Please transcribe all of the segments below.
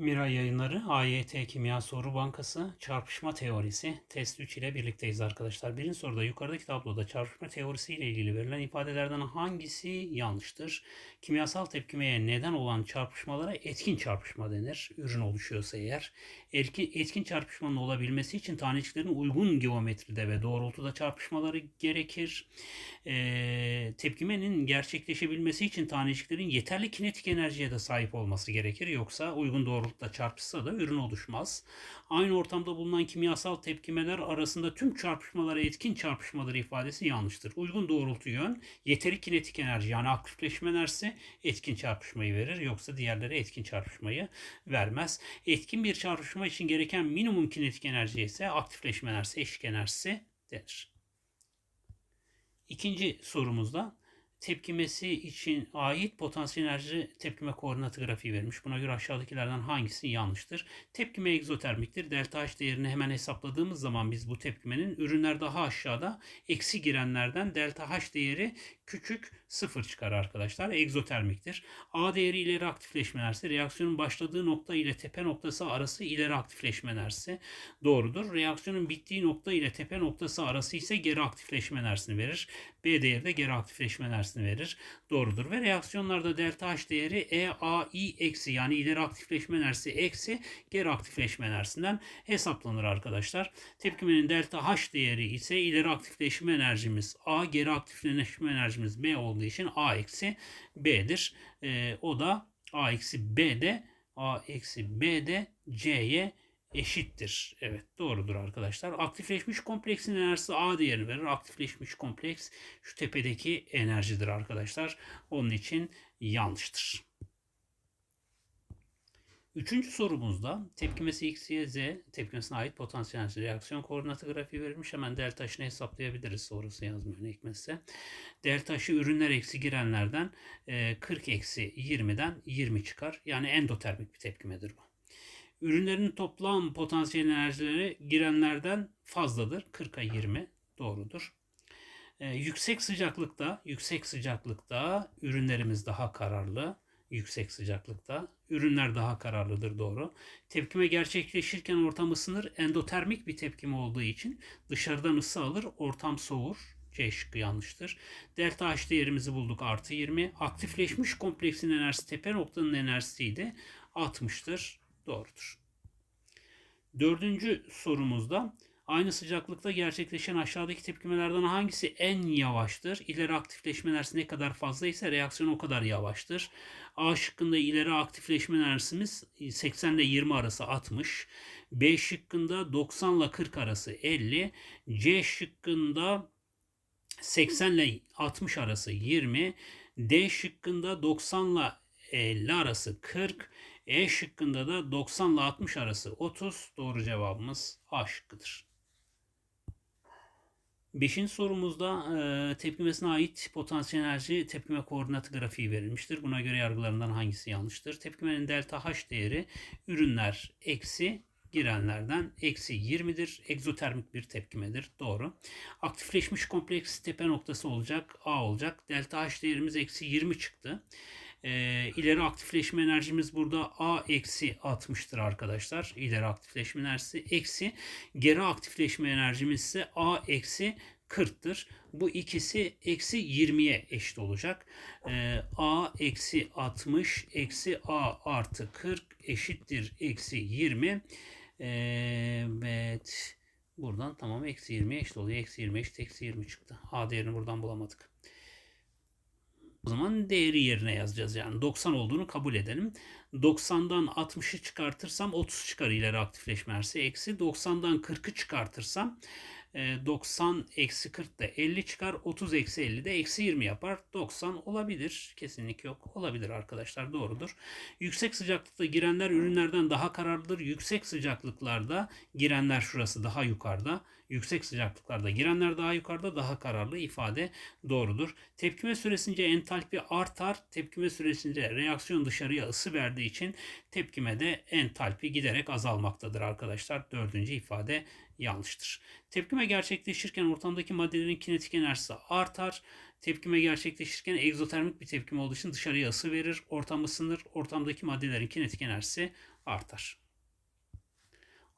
Miray Yayınları AYT Kimya Soru Bankası Çarpışma Teorisi test 3 ile birlikteyiz arkadaşlar. Birinci soruda yukarıdaki tabloda çarpışma teorisi ile ilgili verilen ifadelerden hangisi yanlıştır? Kimyasal tepkimeye neden olan çarpışmalara etkin çarpışma denir. Ürün oluşuyorsa eğer. Etkin, etkin çarpışmanın olabilmesi için taneciklerin uygun geometride ve doğrultuda çarpışmaları gerekir. Ee, tepkimenin gerçekleşebilmesi için taneciklerin yeterli kinetik enerjiye de sahip olması gerekir. Yoksa uygun doğrultuda çarpışsa da ürün oluşmaz. Aynı ortamda bulunan kimyasal tepkimeler arasında tüm çarpışmalara etkin çarpışmaları ifadesi yanlıştır. Uygun doğrultu yön yeteri kinetik enerji yani aktifleşme enerjisi etkin çarpışmayı verir. Yoksa diğerleri etkin çarpışmayı vermez. Etkin bir çarpışma için gereken minimum kinetik enerji ise aktifleşme enerjisi, eşik enerjisi denir. İkinci sorumuzda tepkimesi için ait potansiyel enerji tepkime koordinatı grafiği verilmiş. Buna göre aşağıdakilerden hangisi yanlıştır? Tepkime egzotermiktir. Delta H değerini hemen hesapladığımız zaman biz bu tepkimenin ürünler daha aşağıda eksi girenlerden delta H değeri küçük sıfır çıkar arkadaşlar. Egzotermiktir. A değeri ileri aktifleşme enerjisi. Reaksiyonun başladığı nokta ile tepe noktası arası ileri aktifleşme enerjisi doğrudur. Reaksiyonun bittiği nokta ile tepe noktası arası ise geri aktifleşme verir. B değeri de geri aktifleşme enerjisini verir. Doğrudur. Ve reaksiyonlarda delta H değeri EAI eksi yani ileri aktifleşme enerjisi eksi geri aktifleşme enerjisinden hesaplanır arkadaşlar. Tepkimenin delta H değeri ise ileri aktifleşme enerjimiz A, geri aktifleşme enerjimiz B olduğu için A eksi B'dir. E, o da A eksi B de A eksi B de C'ye eşittir. Evet doğrudur arkadaşlar. Aktifleşmiş kompleksin enerjisi A değerini verir. Aktifleşmiş kompleks şu tepedeki enerjidir arkadaşlar. Onun için yanlıştır. Üçüncü sorumuzda tepkimesi x, y, z tepkimesine ait potansiyel reaksiyon koordinatı grafiği verilmiş. Hemen delta taşını hesaplayabiliriz sonrası yazmıyor ne hikmetse. Delta taşı ürünler eksi girenlerden 40 eksi 20'den 20 çıkar. Yani endotermik bir tepkimedir bu. Ürünlerin toplam potansiyel enerjileri girenlerden fazladır. 40'a 20 doğrudur. Ee, yüksek sıcaklıkta, yüksek sıcaklıkta ürünlerimiz daha kararlı. Yüksek sıcaklıkta ürünler daha kararlıdır doğru. Tepkime gerçekleşirken ortam ısınır. Endotermik bir tepkime olduğu için dışarıdan ısı alır, ortam soğur. C şıkkı yanlıştır. Delta H değerimizi bulduk artı 20. Aktifleşmiş kompleksin enerjisi tepe noktanın enerjisiydi. 60'tır doğrudur. Dördüncü sorumuzda aynı sıcaklıkta gerçekleşen aşağıdaki tepkimelerden hangisi en yavaştır? İleri aktifleşme enerjisi ne kadar fazla ise reaksiyon o kadar yavaştır. A şıkkında ileri aktifleşme enerjisimiz 80 ile 20 arası 60. B şıkkında 90 ile 40 arası 50. C şıkkında 80 ile 60 arası 20. D şıkkında 90 ile 50 arası 40. E şıkkında da 90 ile 60 arası 30. Doğru cevabımız A şıkkıdır. Beşinci sorumuzda e, tepkimesine ait potansiyel enerji tepkime koordinatı grafiği verilmiştir. Buna göre yargılarından hangisi yanlıştır? Tepkimenin delta H değeri ürünler eksi girenlerden eksi 20'dir. Egzotermik bir tepkimedir. Doğru. Aktifleşmiş kompleks tepe noktası olacak. A olacak. Delta H değerimiz eksi 20 çıktı. E, ileri aktifleşme enerjimiz burada A eksi 60'tır arkadaşlar. İleri aktifleşme enerjisi eksi geri aktifleşme enerjimiz ise A eksi 40'tır. Bu ikisi eksi 20'ye eşit olacak. E, A eksi 60 eksi A artı 40 eşittir eksi 20. E, evet. Buradan tamam eksi 20 eşit oluyor. Eksi 20 eşit eksi 20 çıktı. A değerini buradan bulamadık. O zaman değeri yerine yazacağız yani 90 olduğunu kabul edelim. 90'dan 60'ı çıkartırsam 30 çıkar ileri aktifleşme. Eksi 90'dan 40'ı çıkartırsam 90 e, eksi 40 da 50 çıkar. 30 eksi 50 de eksi 20 yapar. 90 olabilir. Kesinlik yok. Olabilir arkadaşlar. Doğrudur. Yüksek sıcaklıkta girenler ürünlerden daha kararlıdır. Yüksek sıcaklıklarda girenler şurası daha yukarıda. Yüksek sıcaklıklarda girenler daha yukarıda daha kararlı ifade doğrudur. Tepkime süresince entalpi artar. Tepkime süresince reaksiyon dışarıya ısı verdiği için tepkime de entalpi giderek azalmaktadır arkadaşlar. Dördüncü ifade yanlıştır. Tepkime gerçekleşirken ortamdaki maddelerin kinetik enerjisi artar. Tepkime gerçekleşirken egzotermik bir tepkime olduğu için dışarıya ısı verir, ortam ısınır, ortamdaki maddelerin kinetik enerjisi artar.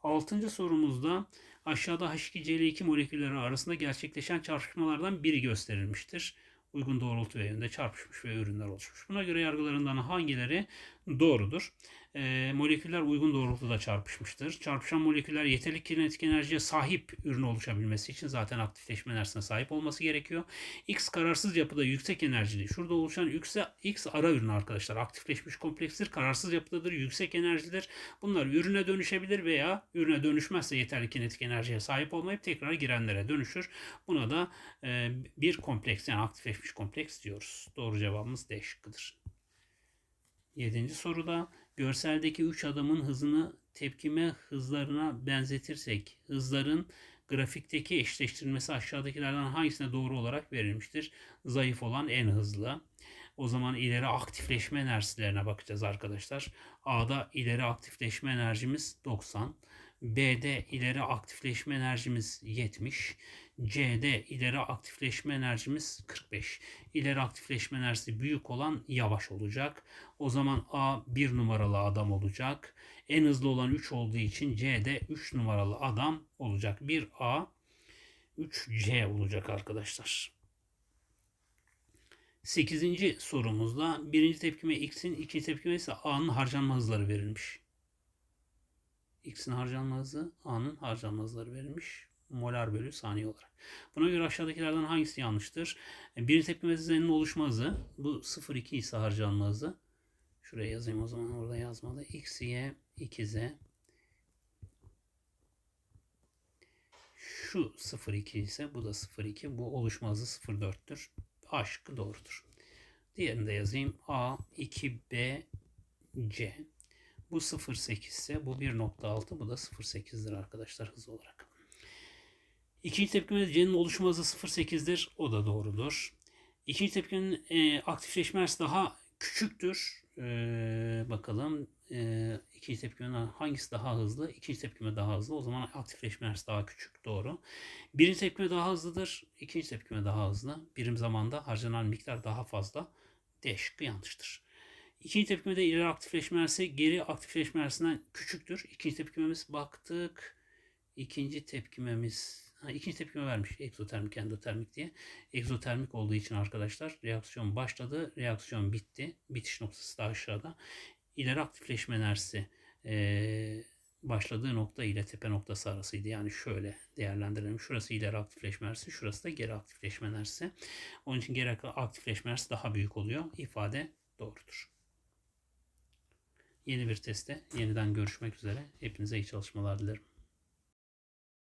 Altıncı sorumuzda aşağıda H2Cl2 molekülleri arasında gerçekleşen çarpışmalardan biri gösterilmiştir. Uygun doğrultu ve yönde çarpışmış ve ürünler oluşmuş. Buna göre yargılarından hangileri doğrudur? E, moleküller uygun doğrultuda çarpışmıştır. Çarpışan moleküller yeterli kinetik enerjiye sahip ürün oluşabilmesi için zaten aktifleşme enerjisine sahip olması gerekiyor. X kararsız yapıda yüksek enerjili. Şurada oluşan X, ara ürün arkadaşlar. Aktifleşmiş komplekstir. Kararsız yapıdadır. Yüksek enerjidir. Bunlar ürüne dönüşebilir veya ürüne dönüşmezse yeterli kinetik enerjiye sahip olmayıp tekrar girenlere dönüşür. Buna da e, bir kompleks yani aktifleşmiş kompleks diyoruz. Doğru cevabımız D şıkkıdır. Yedinci soruda görseldeki üç adamın hızını tepkime hızlarına benzetirsek hızların grafikteki eşleştirilmesi aşağıdakilerden hangisine doğru olarak verilmiştir? Zayıf olan en hızlı. O zaman ileri aktifleşme enerjilerine bakacağız arkadaşlar. A'da ileri aktifleşme enerjimiz 90. B'de ileri aktifleşme enerjimiz 70. C'de ileri aktifleşme enerjimiz 45. İleri aktifleşme enerjisi büyük olan yavaş olacak. O zaman A 1 numaralı adam olacak. En hızlı olan 3 olduğu için C'de 3 numaralı adam olacak. 1A 3C olacak arkadaşlar. 8. sorumuzda birinci tepkime X'in, ikinci tepkime ise A'nın harcanma hızları verilmiş. X'in harcanma hızı, A'nın harcanma hızları verilmiş. Molar bölü saniye olarak. Buna göre aşağıdakilerden hangisi yanlıştır? E, Birinci tepkime düzeninin oluşma hızı. Bu 0,2 ise harcanma hızı. Şuraya yazayım o zaman orada yazmalı. X, Y, 2Z. Şu 0,2 ise bu da 0,2. Bu oluşma hızı 0,4'tür. A şıkkı doğrudur. Diğerini de yazayım. A, 2B, C. Bu 0.8 ise bu 1.6 bu da 0.8'dir arkadaşlar hız olarak. İkinci tepkimede C'nin oluşma hızı 0.8'dir. O da doğrudur. İkinci tepkinin e, aktifleşme daha küçüktür. E, bakalım e, ikinci tepkimenin hangisi daha hızlı? İkinci tepkime daha hızlı. O zaman aktifleşme daha küçük. Doğru. Birinci tepkime daha hızlıdır. İkinci tepkime daha hızlı. Birim zamanda harcanan miktar daha fazla. D şıkkı yanlıştır. İkinci tepkimede ileri aktifleşme enerjisi geri aktifleşme enerjisinden küçüktür. İkinci tepkimemiz baktık. İkinci tepkimemiz ha, ikinci tepkime vermiş egzotermik endotermik diye. Egzotermik olduğu için arkadaşlar reaksiyon başladı. Reaksiyon bitti. Bitiş noktası da aşağıda. İleri aktifleşme enerjisi ee, başladığı nokta ile tepe noktası arasıydı. Yani şöyle değerlendirelim. Şurası ileri aktifleşme enerjisi, şurası da geri aktifleşme enerjisi. Onun için geri aktifleşme enerjisi daha büyük oluyor. İfade doğrudur. Yeni bir testte yeniden görüşmek üzere. Hepinize iyi çalışmalar dilerim.